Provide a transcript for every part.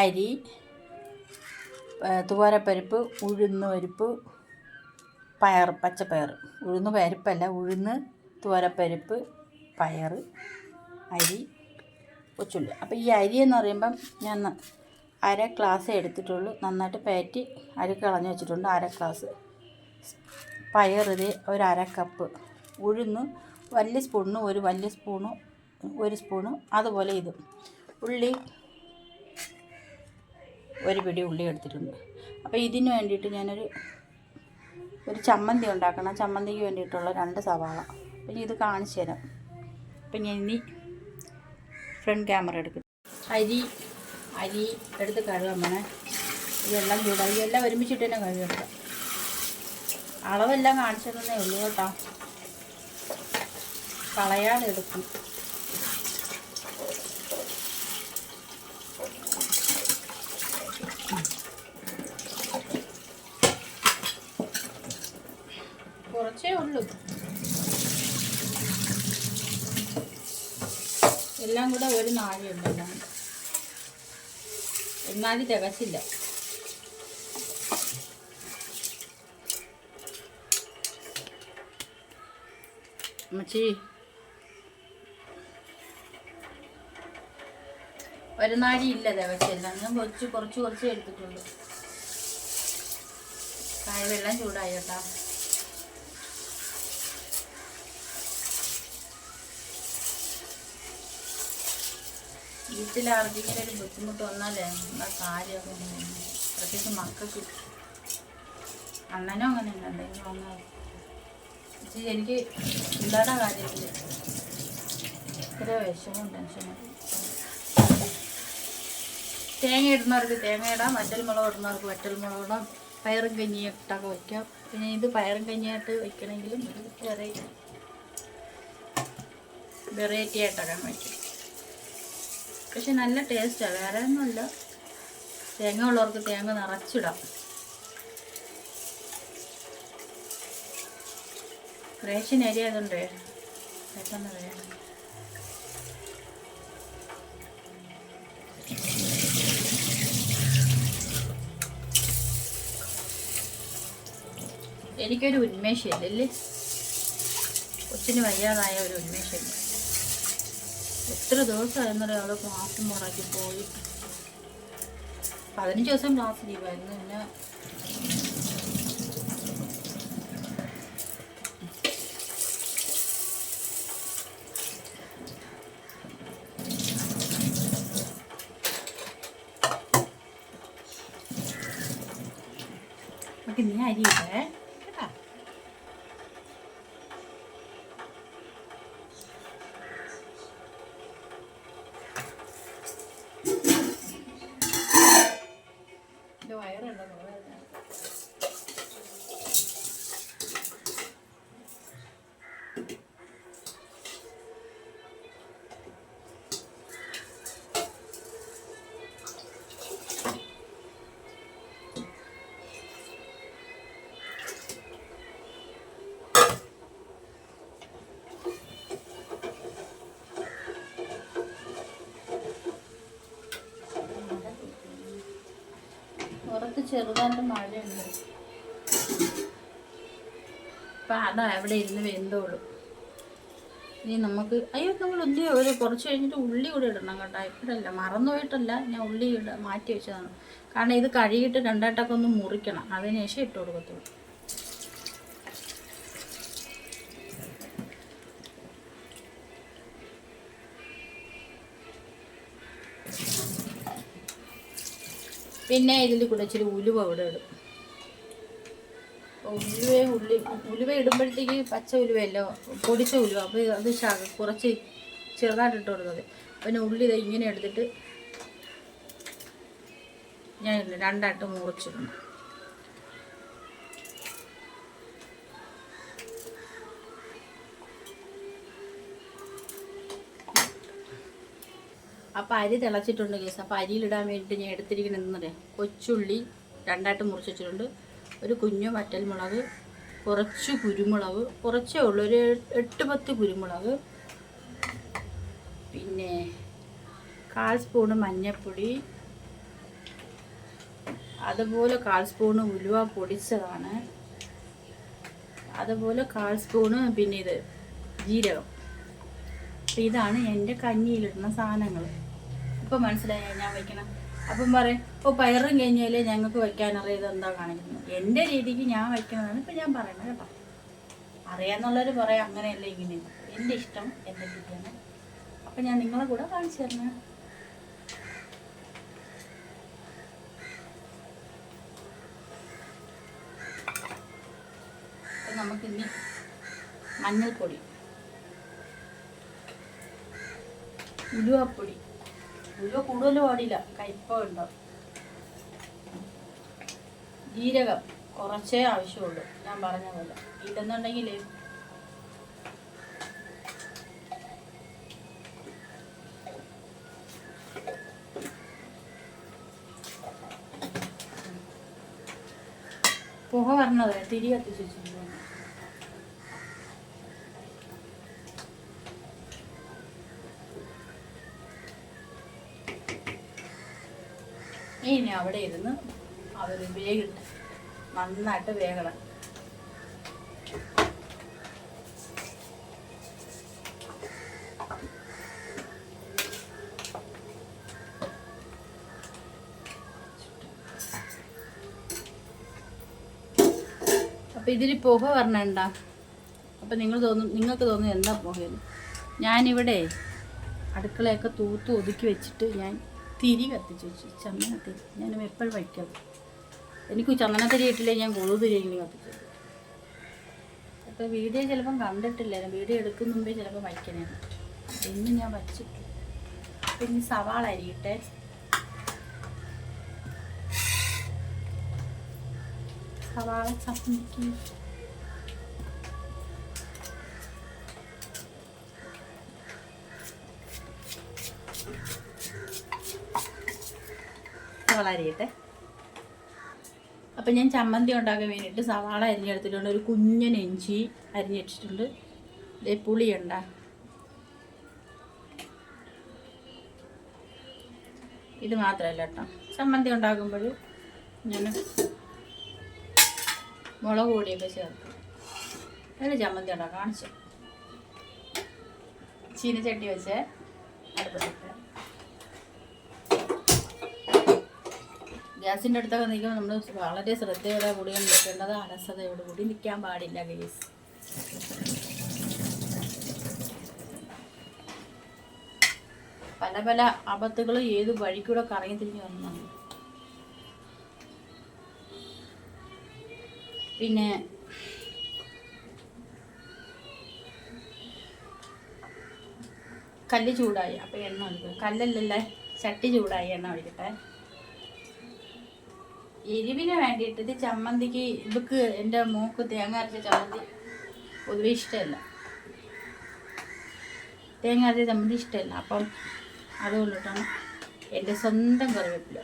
അരി തുവാരപ്പരിപ്പ് ഉഴുന്ന് പരിപ്പ് പയർ പച്ചപ്പയർ. ഉഴുന്ന് പരിപ്പല്ല ഉഴുന്ന് തുവരപ്പരിപ്പ് പയർ അരി കൊച്ചുള്ളി. അപ്പോൾ ഈ അരി എന്ന് പറയുമ്പം ഞാൻ അര ഗ്ലാസ് എടുത്തിട്ടുള്ളൂ. നന്നായിട്ട് പാറ്റി അരി കളഞ്ഞ് വെച്ചിട്ടുണ്ട്. അര ഗ്ലാസ്. പയർ ഇത് ഒരു അര കപ്പ്. ഉഴുന്ന് വലിയ സ്പൂണിന് ഒരു വലിയ സ്പൂണ് ഒരു സ്പൂണ് അതുപോലെ ഇത്. ഉള്ളി ഒരു പിടി ഉള്ളി എടുത്തിട്ടുണ്ട്. അപ്പോൾ ഇതിന് വേണ്ടിയിട്ട് ഞാനൊരു ഒരു ചമ്മന്തി ഉണ്ടാക്കണം. ചമ്മന്തിക്ക് വേണ്ടിയിട്ടുള്ള രണ്ട് സവാള. അപ്പം ഇത് കാണിച്ചു തരാം. അപ്പം ഞാൻ ഇനി ഫ്രണ്ട് ക്യാമറ എടുക്കും. അരി അരി എടുത്ത് കഴുകാൻ വേണേ ഇതെല്ലാം ചൂടായി. ഇതെല്ലാം ഒരുമിച്ചിട്ട് തന്നെ കഴുകട്ടെ അളവെല്ലാം കാണിച്ചു തന്നേ ഉള്ളൂ കേട്ടോ. കളയാതെ എടുക്കും കുറച്ചേ ഉള്ളൂ. എല്ലാം കൂടെ ഒരു നാഴിയുണ്ട് എല്ലാം കൂടെ. എന്നാലും തികച്ചില്ല. അമ്മച്ചി. ഒരു നാഴി ഇല്ല തികച്ചില്ല. ഞാൻ കുറച്ച് കുറച്ച് കുറച്ച് എടുത്തിട്ടുള്ളൂ കായ വെള്ളം ചൂടായി കേട്ടോ. വീട്ടിൽ ആർക്കെങ്കിലും ഒരു ബുദ്ധിമുട്ട് വന്നാലേ നമ്മുടെ കാര്യമൊക്കെ. പ്രത്യേകിച്ച് മക്കൾക്ക് അണ്ണനും അങ്ങനെ ഉണ്ട് എന്തെങ്കിലും വന്നാൽ എനിക്ക് പിള്ളേരുടെ കാര്യമില്ല ഇത്ര വിഷമവും ടെൻഷനും തേങ്ങ ഇടുന്നവർക്ക് തേങ്ങ ഇടാം വറ്റൽ മുളക് ഇടുന്നവർക്ക് വറ്റൽ മുളക് ഇടാം പയറും കഞ്ഞിയിട്ടൊക്കെ വയ്ക്കാം പിന്നെ ഇത് പയറും കഞ്ഞിയായിട്ട് വയ്ക്കണമെങ്കിലും വെറൈറ്റി വെറൈറ്റി ആയിട്ടൊക്കെ വയ്ക്കും പക്ഷെ നല്ല ടേസ്റ്റാണ് വേറെ ഒന്നുമല്ല. തേങ്ങ ഉള്ളവർക്ക് തേങ്ങ നിറച്ചിടാം. റേഷൻ അരി അതുണ്ട്. പെട്ടെന്ന് വേണം. എനിക്കൊരു ഉന്മേഷമില്ല അല്ലേ കൊച്ചിന് വയ്യാതായ ഒരു ഉന്മേഷമില്ല. എത്ര ദിവസമായിരുന്നല്ലോ അവിടെ ക്ലാസ് മുറക്കി പോയി. പതിനഞ്ച് ദിവസം ക്ലാസ് ലീവായിരുന്നു. പിന്നെ നമുക്ക് നീ അരിയില്ലേ കേട്ടാ പുറത്ത് ചെറുതായിട്ട് മഴയുണ്ട്. അതാ അവിടെ ഇരുന്ന് വെന്തോളൂ. ഇനി നമുക്ക് അയ്യോ നമ്മൾ ഉള്ളി ഒരു കുറച്ച് കഴിഞ്ഞിട്ട് ഉള്ളി കൂടി ഇടണം കേട്ടോ. ഇപ്പോഴല്ല മറന്നുപോയിട്ടല്ല ഞാൻ ഉള്ളി ഇട മാറ്റി വെച്ചതാണ്. കാരണം ഇത് കഴുകിയിട്ട് രണ്ടായിട്ടൊക്കെ ഒന്ന് മുറിക്കണം. അതിന് ശേഷം ഇട്ട് കൊടുക്കത്തുള്ളൂ. പിന്നെ ഇതിൽ കൂടെ ഇച്ചിരി ഉലുവ ഇവിടെ ഇടും. ഉലുവ ഉള്ളി ഉലുവ ഇടുമ്പോഴത്തേക്ക് പച്ച ഉലുവയല്ലോ പൊടിച്ച ഉലുവ. അപ്പോൾ അത് കുറച്ച് ചെറുതായിട്ട് ഇട്ട് പിന്നെ ഉള്ളി ദേ ഇങ്ങനെ എടുത്തിട്ട് ഞാൻ രണ്ടായിട്ട് മുറിച്ചിടണം അപ്പോൾ അരി തിളച്ചിട്ടുണ്ട് കേസ് അപ്പോൾ അരിയിലിടാൻ വേണ്ടിയിട്ട് ഞാൻ എടുത്തിരിക്കുന്നത് എന്നറിയാം കൊച്ചുള്ളി രണ്ടായിട്ട് മുറിച്ചിട്ടുണ്ട് ഒരു കുഞ്ഞു വറ്റൽമുളക് കുറച്ച് കുരുമുളക് കുറച്ചേ ഉള്ളൂ. ഒരു എട്ട് പത്ത് കുരുമുളക്. പിന്നെ കാൽ സ്പൂണ് മഞ്ഞൾപ്പൊടി. അതുപോലെ കാൽ സ്പൂണ് ഉലുവ പൊടിച്ചതാണ്. അതുപോലെ കാൽ സ്പൂണ് പിന്നെ ഇത് ജീരകം. അപ്പം ഇതാണ് എന്റെ കഞ്ഞിയിലിടുന്ന സാധനങ്ങൾ. ഇപ്പം മനസ്സിലായി ഞാൻ വയ്ക്കണം അപ്പം പറയും ഓ പയറും കഴിഞ്ഞാലേ ഞങ്ങൾക്ക് വയ്ക്കാനറിയത് എന്താ കാണിക്കുന്നത്? എന്റെ രീതിക്ക് ഞാൻ വയ്ക്കുന്നതാണ് ഇപ്പം ഞാൻ പറയുന്നത് കേട്ടോ. അറിയാന്നുള്ളവർ പറയാം അങ്ങനെയല്ല ഇങ്ങനെ എന്റെ ഇഷ്ടം എന്റെ രീതിയാണ്. അപ്പം ഞാൻ നിങ്ങളെ കൂടെ കാണിച്ചു തരണേ. നമുക്ക് നമുക്കിനി മഞ്ഞൾപ്പൊടി ഉലുവപ്പൊടി ഉലുവ കൂടുതൽ പാടില്ല. കയ്പ ജീരകം കുറച്ചേ ആവശ്യമുള്ളൂ. ഞാൻ പറഞ്ഞ പോലെ. ഇല്ലെന്നുണ്ടെങ്കിൽ പുക വരണത് തിരി കത്തിച്ച് വെച്ചിട്ടുണ്ട് ഇനി അവിടെ ഇരുന്ന് അവർ വേഗിട്ട് നന്നായിട്ട് വേകണം. അപ്പോൾ ഇതിൽ പുക വരണണ്ട അപ്പോൾ നിങ്ങൾ തോന്നും നിങ്ങൾക്ക് തോന്നും എന്താ പുകയെന്ന്? ഞാനിവിടെ അടുക്കളയൊക്കെ തൂത്ത് ഒതുക്കി വെച്ചിട്ട് ഞാൻ തിരി കത്തിച്ച് വെച്ചു. ചന്ദന തിരി. ഞാൻ എപ്പോഴും വയ്ക്കാം എനിക്ക് ചന്ദന തിരി ഇട്ടില്ലേ ഞാൻ കൊളുതിരിയെങ്കിലും കത്തിച്ചു അപ്പോൾ വീഡിയോ ചിലപ്പം കണ്ടിട്ടില്ല വീഡിയോ എടുക്കുന്ന മുമ്പേ ചിലപ്പോൾ വയ്ക്കണേ. ഇന്ന് ഞാൻ വച്ചിട്ടു. പിന്നെ സവാള അരിയിട്ടെ. സവാള ചമ്മന്തിക്ക് സവാള അരിയട്ടെ അപ്പം ഞാൻ ചമ്മന്തി ഉണ്ടാക്കാൻ വേണ്ടിയിട്ട് സവാള അരിഞ്ഞെടുത്തിട്ടുണ്ട്. ഒരു കുഞ്ഞൻ ഇഞ്ചി അരിഞ്ഞിട്ടിട്ടുണ്ട്. ഇതേ പുളിയുണ്ട ഇത് മാത്രമല്ല കേട്ടോ. ചമ്മന്തി ഉണ്ടാക്കുമ്പോൾ ഞാൻ മുളക് പൊടിയൊക്കെ ചേർക്കും. അതിൽ ചമ്മന്തി ഉണ്ടാക്കാം കാണിച്ചു. ചീനച്ചട്ടി വെച്ച് അടുപ്പത്തിട്ട്. ഗ്യാസിന്റെ അടുത്തൊക്കെ നിൽക്കുമ്പോൾ നമ്മൾ വളരെ ശ്രദ്ധയോടെ കൂടി നിൽക്കേണ്ടത് അലസതയോട് കൂടി നിൽക്കാൻ പാടില്ല ഗ്യാസ് പല പല ആപത്തുകൾ ഏത് വഴിക്കൂടെ കറങ്ങി തിരിഞ്ഞ് വന്നു പിന്നെ കല്ല് ചൂടായി. അപ്പോൾ എണ്ണ ഒഴിക്കും കല്ലല്ലല്ലേ ചട്ടി ചൂടായി എണ്ണ ഒഴിക്കട്ടെ. എരിവിന് വേണ്ടിയിട്ട് ഇത് ചമ്മന്തിക്ക് ഇവക്ക് എന്റെ മൂക്ക് തേങ്ങ അരച്ച ചമ്മന്തി പൊതുവെ ഇഷ്ടമല്ല. തേങ്ങ അരച്ച ചമ്മന്തി ഇഷ്ടമല്ല. അപ്പം അതുകൊണ്ടിട്ടാണ് എന്റെ സ്വന്തം കറിവേപ്പില.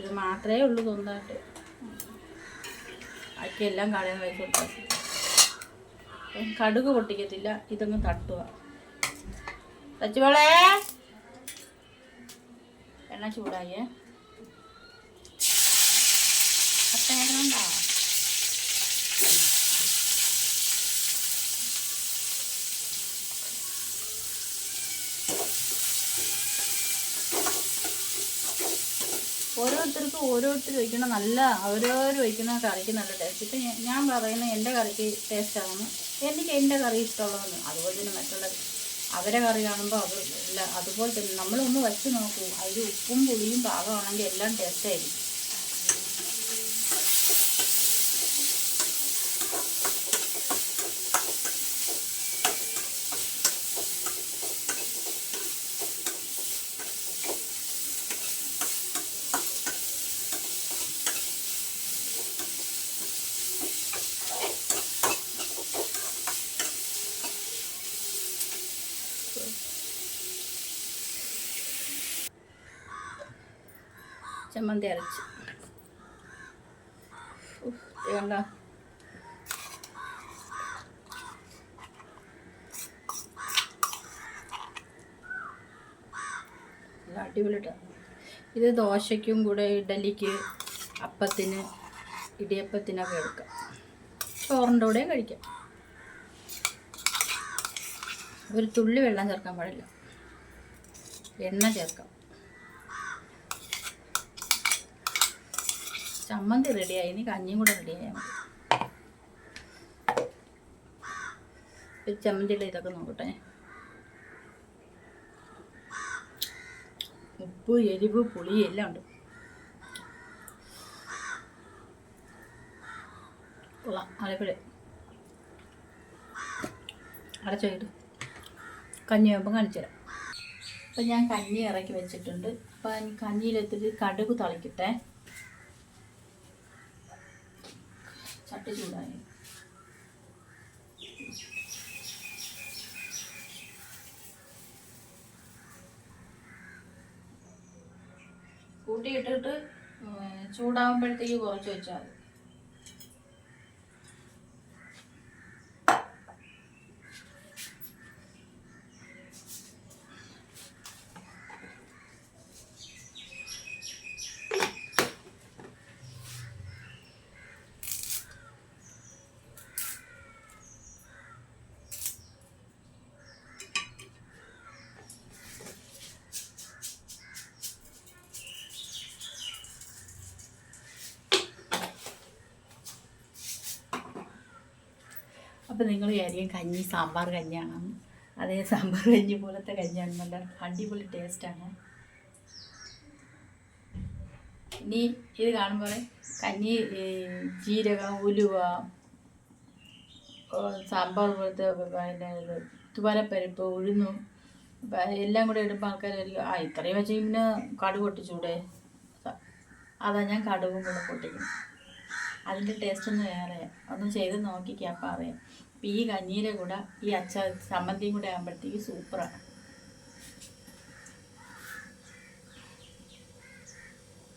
ഇത് മാത്രമേ ഉള്ളൂ സ്വന്തമായിട്ട്. ബാക്കിയെല്ലാം നിന്ന് വെച്ച് കൊടുത്താൽ കടുക് പൊട്ടിക്കത്തില്ല. ഇതൊന്നും തട്ടുക. തച്ചുവളേ എണ്ണ ചൂടായേ. കട്ടയാക്കണുണ്ടോ ഓരോരുത്തർക്കും ഓരോരുത്തർ വയ്ക്കുന്ന നല്ല അവരവർ വയ്ക്കുന്ന കറിക്ക് നല്ല ടേസ്റ്റ് ഇപ്പം ഞാൻ- പറയുന്ന എന്റെ കറിക്ക് ടേസ്റ്റ് ആവുന്നു. എനിക്ക് എന്റെ കറി ഇഷ്ടമുള്ളതെന്ന്. അതുപോലെ തന്നെ മറ്റുള്ള അവരെ കറി കാണുമ്പോൾ ഇല്ല. അതുപോലെ തന്നെ നമ്മളൊന്ന് വെച്ച് നോക്കൂ. അതിൽ ഉപ്പും പുളിയും പാകമാണെങ്കിൽ എല്ലാം ടേസ്റ്റ് ആയിരിക്കും. ചമ്മന്തി അരച്ച്. നല്ല അടിപൊളിട്ടാ. ഇത് ദോശയ്ക്കും കൂടെ ഇഡലിക്ക് അപ്പത്തിന് ഇടിയപ്പത്തിനൊക്കെ എടുക്കാം. ചോറിന്റെ കൂടെയും കഴിക്കാം. ഒരു തുള്ളി വെള്ളം ചേർക്കാൻ പാടില്ല. എണ്ണ ചേർക്കാം. ചമ്മന്തി റെഡിയായി. ഇനി കഞ്ഞിയും കൂടെ റെഡിയായാൽ മതി ഒരു ചമ്മന്തിയുടെ ഇതൊക്കെ നോക്കട്ടെ. ഉപ്പ് എരിവ് പുളി എല്ലാം ഉണ്ട്. കൊള്ളാം. അടച്ചു അടച്ചോയിട്ട് കഞ്ഞി ആകുമ്പോൾ കാണിച്ചു തരാം. അപ്പം ഞാൻ കഞ്ഞി ഇറക്കി വെച്ചിട്ടുണ്ട്. അപ്പം കഞ്ഞിയിലെത്തിട്ട് കടുക് തളിക്കട്ടെ. ചട്ടി ചൂടായി. കൂട്ടിയിട്ടിട്ട് ചൂടാകുമ്പോഴത്തേക്ക് കുറച്ച് വെച്ചാൽ അപ്പം നിങ്ങൾ വിചാരിക്കും കഞ്ഞി സാമ്പാർ കഞ്ഞിയാണ് അതേ സാമ്പാർ കഞ്ഞി പോലത്തെ കഞ്ഞിയാണ്. നല്ല അടിപൊളി ടേസ്റ്റാണ് ഇനി ഇത് കാണുമ്പോൾ കഞ്ഞി ജീരക ഉലുവ സാമ്പാർ പോലത്തെ പിന്നെ തുവാലപ്പരിപ്പ് ഉഴുന്നും എല്ലാം കൂടെ ഇടുമ്പോൾ ആൾക്കാർ ആ ഇത്രയും വെച്ച് പിന്നെ കടുക് പൊട്ടിച്ചൂടെ? അതാ ഞാൻ കടുകും കൂടെ പൊട്ടിക്കും. അതിന്റെ ടേസ്റ്റ് ഒന്ന് വേറെ ഒന്ന് ചെയ്ത് നോക്കിക്കാം അപ്പം അറിയാം. ഈ കഞ്ഞിയുടെ കൂടെ ഈ അച്ച ചമ്മന്തിയും കൂടെ ആകുമ്പോഴത്തേക്ക് സൂപ്പറാണ്.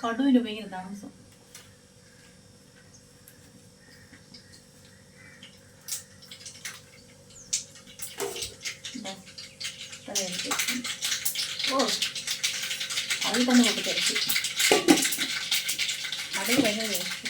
കടുവിന് ഭയങ്കര താമസം. ഓ അതിൽ തന്നെ പൊട്ടിച്ചടിച്ചു അതിൽ ഭയങ്കര ടേസ്റ്റ്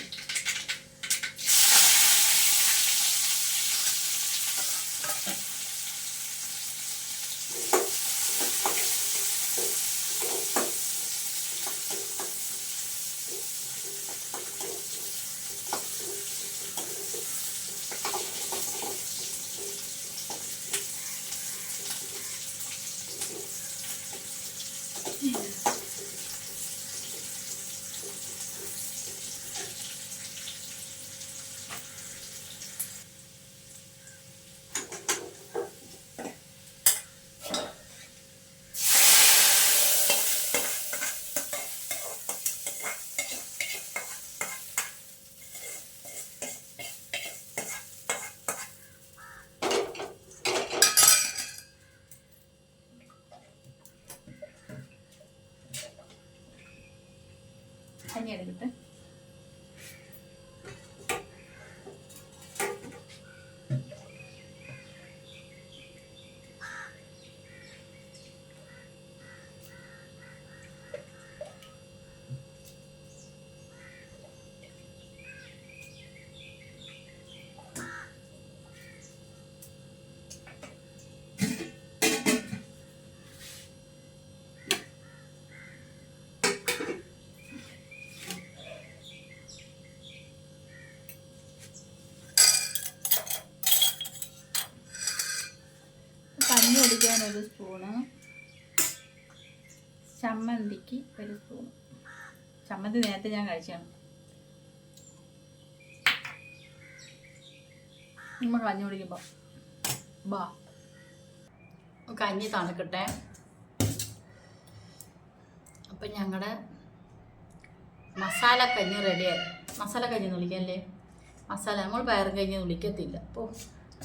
കഞ്ഞി പൊടിക്കാൻ ഒരു സ്പൂണ്. ചമ്മന്തിക്ക് ഒരു സ്പൂൺ ചമ്മന്തി നേരത്തെ ഞാൻ കഴിച്ചാണ് നമ്മൾ കഞ്ഞി കുടിക്കുമ്പോൾ ബാ. കഞ്ഞി തണുക്കട്ടെ. അപ്പം ഞങ്ങളുടെ മസാല കഞ്ഞി റെഡിയായി മസാല കഞ്ഞി എന്ന് വിളിക്കല്ലേ മസാല നമ്മൾ പയറും കഞ്ഞി വിളിക്കത്തില്ല അപ്പോൾ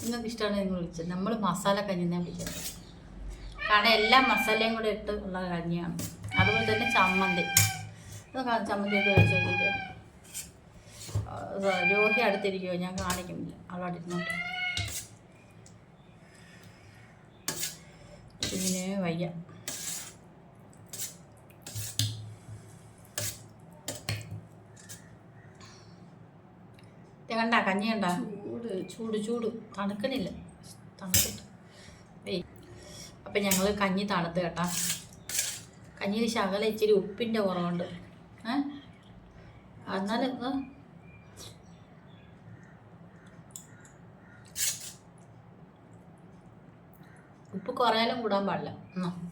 നിങ്ങൾക്ക് ഇഷ്ടമാണ് നിങ്ങൾ വിളിച്ചത് നമ്മൾ മസാല കഞ്ഞി തന്നെ വിളിക്കുന്നത്. കാരണം എല്ലാ മസാലയും കൂടെ ഇട്ട് ഉള്ള കഞ്ഞിയാണ്. അതുപോലെ തന്നെ ചമ്മന്തി. ചമ്മന്തിയൊക്കെ വെച്ച് കഴിഞ്ഞിട്ട് രോഗി അടുത്തിരിക്കുമോ ഞാൻ കാണിക്കുന്നില്ല. അവളടുത്തിരുന്നുണ്ട് പിന്നെ വയ്യ. കണ്ട? കഞ്ഞി കണ്ടാ? ചൂട് ചൂട്. തണുക്കണില്ല. തണുത്തിട്ട്. ഏയ്. അപ്പം ഞങ്ങൾ കഞ്ഞി തണുത്ത് കേട്ടാ. കഞ്ഞിയിൽ ശകല ഇച്ചിരി ഉപ്പിന്റെ കുറവുണ്ട്. ഏ? എന്നാലും? ഉപ്പ് കുറയാലും കൂടാൻ പാടില്ല. എന്നാ.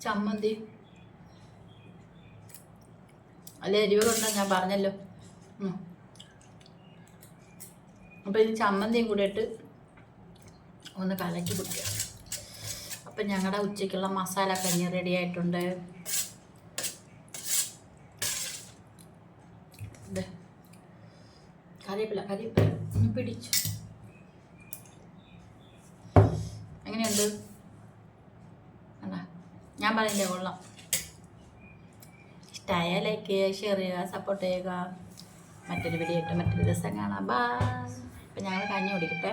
ചമ്മന്തി. അല്ല എരിവ് കൊണ്ടാ ഞാൻ പറഞ്ഞല്ലോ. അപ്പോൾ ഇത് ചമ്മന്തിയും കൂടെ ഇട്ട് ഒന്ന് കലക്കി കുടിക്കുക. അപ്പം ഞങ്ങളുടെ ഉച്ചയ്ക്കുള്ള മസാല കഞ്ഞി റെഡി ആയിട്ടുണ്ട്. ദേ. കറിവേപ്പില കറിവേപ്പില. ഒന്ന് പിടിച്ചു. എങ്ങനെയുണ്ട്? ഞാൻ പറയണ്ടേ കൊള്ളാം ഇഷ്ടമായ ലൈക്ക് ചെയ്യുക ഷെയർ ചെയ്യുക സപ്പോർട്ട് ചെയ്യുക. മറ്റൊരു വീഡിയോ ഇട്ട് മറ്റൊരു ദിവസം കാണാം. ബാ അപ്പം ഞങ്ങൾ കഞ്ഞി കുടിക്കട്ടെ.